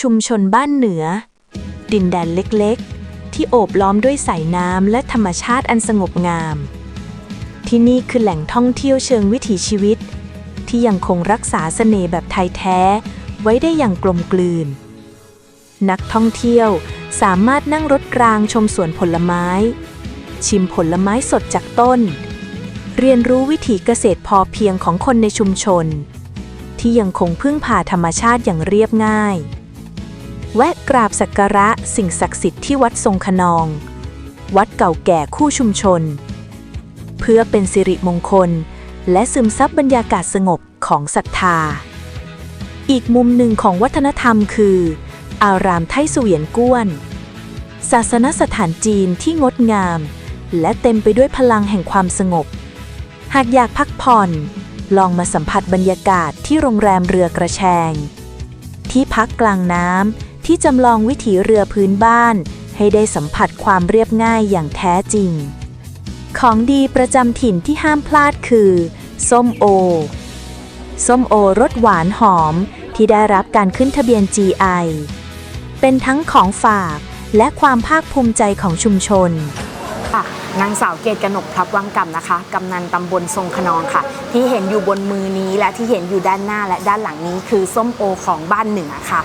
ชุมชนบ้านเหนือ ดินแดนเล็กๆ ที่โอบล้อมด้วยสายน้ำและธรรมชาติอันสงบงาม ที่นี่คือแหล่งท่องเที่ยวเชิงวิถีชีวิต ที่ยังคงรักษาเสน่ห์แบบไทยแท้ ไว้ได้อย่างกลมกลืน นักท่องเที่ยวสามารถนั่งรถรางชมสวนผลไม้ ชิมผลไม้สดจากต้น เรียนรู้วิถีเกษตรพอเพียงของคนในชุมชนที่ยังคงพึ่งพาธรรมชาติอย่างเรียบง่าย แวะกราบสักการะสิ่งศักดิ์สิทธิ์ที่วัดทรงขนอง วัดเก่าแก่คู่ชุมชน เพื่อเป็นสิริมงคล และซึมซับบรรยากาศสงบของศรัทธา อีกมุมหนึ่งของวัฒนธรรมคือ อารามไทเสวียนก้วน ศาสนสถานจีนที่งดงาม และเต็มไปด้วยพลังแห่งความสงบ หากอยากพักผ่อน ลองมาสัมผัสบรรยากาศที่โรงแรมเรือกระแชง ที่พักกลางน้ำ ที่จำลองวิถีเรือพื้นบ้าน ให้ได้สัมผัสความเรียบง่ายอย่างแท้จริง ของดีประจำถิ่นที่ห้ามพลาดคือ ส้มโอ ส้มโอรสหวานหอมที่ได้รับการขึ้นทะเบียน GI เป็นทั้งของฝากและความภาคภูมิใจของชุมชนค่ะนางสาวเกตกนกพลับวังกำนะคะ กำนันตำบลทรงขนองค่ะ ที่เห็นอยู่บนมือนี้และที่เห็นอยู่ด้านหน้าและด้านหลังนี้คือส้มโอของบ้านเหนือค่ะ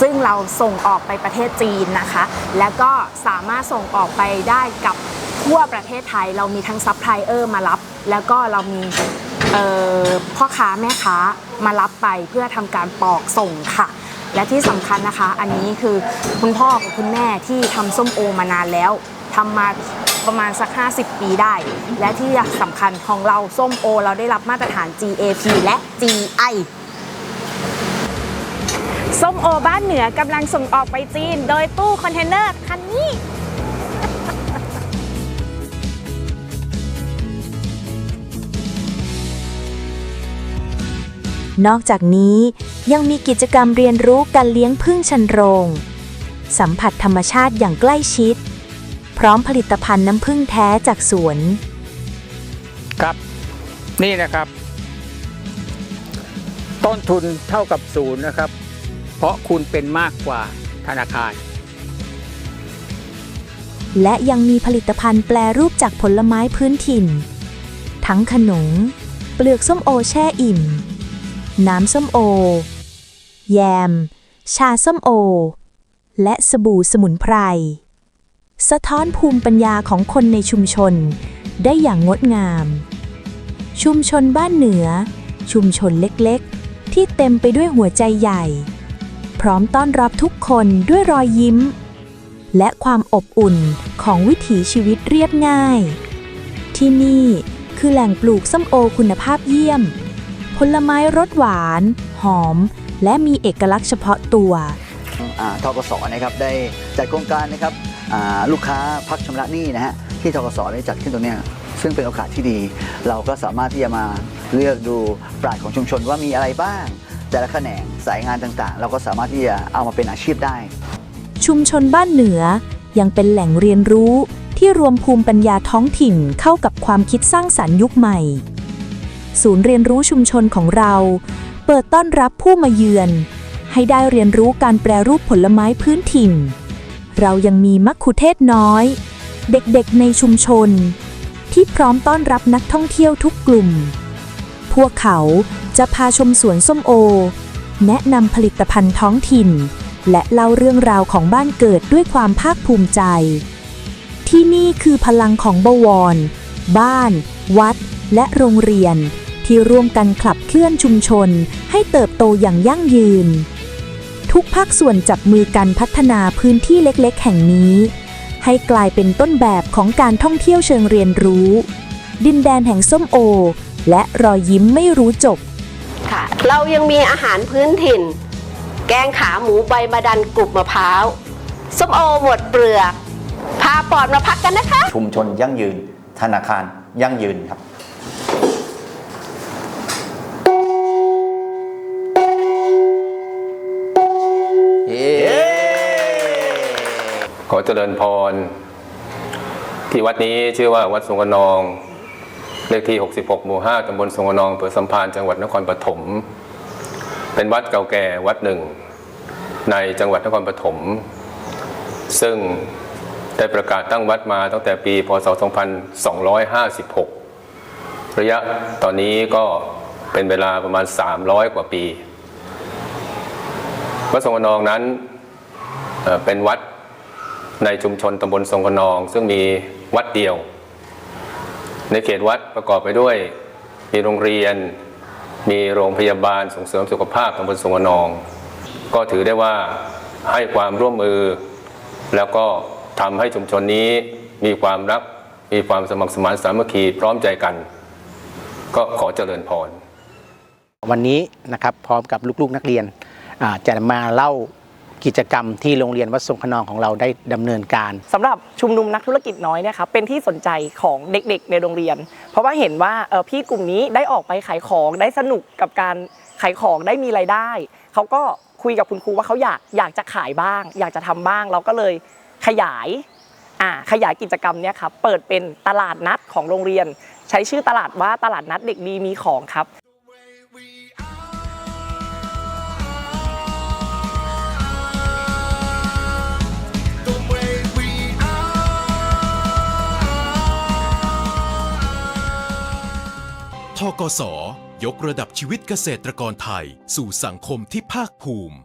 ซึ่งเราส่งออกไปประเทศจีนนะคะ แล้วก็สามารถส่งออกไปได้กับทั่วประเทศไทย เรามีทั้งซัพพลายเออร์มารับ แล้วก็เรามีพ่อค้าแม่ค้ามารับไปเพื่อทำการปอกส่งค่ะ และที่สำคัญนะคะ อันนี้คือคุณพ่อกับคุณแม่ที่ทำส้มโอมานานแล้วทำมาประมาณสัก 50 ปีได้ และที่สำคัญของเราส้มโอ เราได้รับมาตรฐาน GAP และ GI ส้มโอบ้านเหนือกำลังส่งออกไปจีน โดยตู้คอนเทนเนอร์คันนี้นอกจากนี้ยังมีกิจกรรมเรียนรู้การเลี้ยงพึ่งชันโรง สัมผัสธรรมชาติอย่างใกล้ชิด พร้อมผลิตภัณฑ์น้ำพึ่งแท้จากสวน ครับ นี่นะครับ ต้นทุนเท่ากับศูนย์นะครับ เพราะคุณเป็นมากกว่าธนาคาร และยังมีผลิตภัณฑ์แปลรูปจากผลไม้พื้นถิ่น ทั้งขนม เปลือกส้มโอแช่อิ่ม น้ำส้มโอ แยม ชาส้มโอ และสบู่สมุนไพร สะท้อนภูมิปัญญาของคนในชุมชนได้อย่างงดงาม ชุมชนบ้านเหนือ ชุมชนเล็กๆ ที่เต็มไปด้วยหัวใจใหญ่ ร้อมต้อนรับทุกคนด้วยรอยยิ้ม และความอบอุ่นของวิถีชีวิตเรียบง่าย ที่นี่คือแหล่งปลูกส้มโอคุณภาพเยี่ยม ผลไม้รสหวาน หอม และมีเอกลักษณ์เฉพาะตัวอ่าทกสนะครับได้จัดโครงการนะครับลูกค้าพักชำระหนี้นะฮะที่ทกสได้จัดขึ้นตรงนี้ซึ่งเป็นโอกาสที่ดี เราก็สามารถที่จะมาเลือกดูปราดของชุมชนว่ามีอะไรบ้าง แต่ละแขนงสายงานต่างๆ เราก็สามารถที่จะเอามาเป็นอาชีพได้ ชุมชนบ้านเหนือยังเป็นแหล่งเรียนรู้ที่รวมภูมิปัญญาท้องถิ่นเข้ากับความคิดสร้างสรรค์ยุคใหม่ ศูนย์เรียนรู้ชุมชนของเรา เปิดต้อนรับผู้มาเยือน ให้ได้เรียนรู้การแปรรูปผลไม้พื้นถิ่น เรายังมีมัคคุเทศน้อย เด็กๆในชุมชน ที่พร้อมต้อนรับนักท่องเที่ยวทุกกลุ่ม พวกเขาจะพาชมสวนส้มโอ แนะนำผลิตภัณฑ์ท้องถิ่น และเล่าเรื่องราวของบ้านเกิดด้วยความภาคภูมิใจ ที่นี่คือพลังของบวร บ้าน วัด และโรงเรียน ที่ร่วมกันขับเคลื่อนชุมชน ให้เติบโตอย่างยั่งยืน ทุกภาคส่วนจับมือกันพัฒนาพื้นที่เล็กๆ แห่งนี้ ให้กลายเป็นต้นแบบของการท่องเที่ยวเชิงเรียนรู้ ดินแดนแห่งส้มโอ และรอยยิ้มไม่รู้จบ ค่ะ เรายังมีอาหารพื้นถิ่น แกงขาหมูใบมะดันกรุบมะพร้าวส้มโอหมดเปลือก พาปอดมาพักกันนะคะ ชุมชนยั่งยืน ธนาคารยั่งยืนครับขอเจริญพร ที่วัดนี้ชื่อว่าวัดสงวนอง เลขที่ 66 หมู่ 5ตำบลสงวนองอำเภอสัมพันจังหวัดนครปฐม เป็นวัดเก่าแก่วัดหนึ่ง ในจังหวัดนครปฐม ซึ่งได้ประกาศตั้งวัดมาตั้งแต่ปี พศ 2256 ระยะตอนนี้ก็เป็นเวลาประมาณ 300 กว่าปี วัดทรงขนองนั้นเป็นวัดในชุมชนตำบลทรงขนอง ซึ่งมีวัดเดียว ในเขตวัดประกอบไปด้วย มีโรงเรียน มีโรงพยาบาลส่งเสริมสุขภาพตำบลทรงขนอง ก็ถือได้ว่าให้ความร่วมมือ แล้วก็ทำให้ชุมชนนี้มีความรัก มีความสมัครสมานสามัคคีพร้อมใจกัน ก็ขอเจริญพร วันนี้นะครับพร้อมกับลูกๆนักเรียนจะมาเล่า กิจกรรมที่โรงเรียนวัดทรงขนองของเราได้ดำเนินการ สำหรับชุมนุมนักธุรกิจน้อยเนี่ยครับเป็นที่สนใจของเด็กๆในโรงเรียน เพราะว่าเห็นว่าเอ่อพี่กลุ่มนี้ได้ออกไปขายของได้สนุกกับการขายของได้มีรายได้ เขาก็คุยกับคุณครูว่าเขาอยากอยากจะขายบ้าง อยากจะทำบ้างเราก็เลยขยายอ่าขยายกิจกรรมเนี่ยครับเปิดเป็นตลาดนัดของโรงเรียน ใช้ชื่อตลาดว่าตลาดนัดเด็กดีมีของครับ กส ยกระดับชีวิตเกษตรกรไทย สู่สังคมที่ภาคภูมิ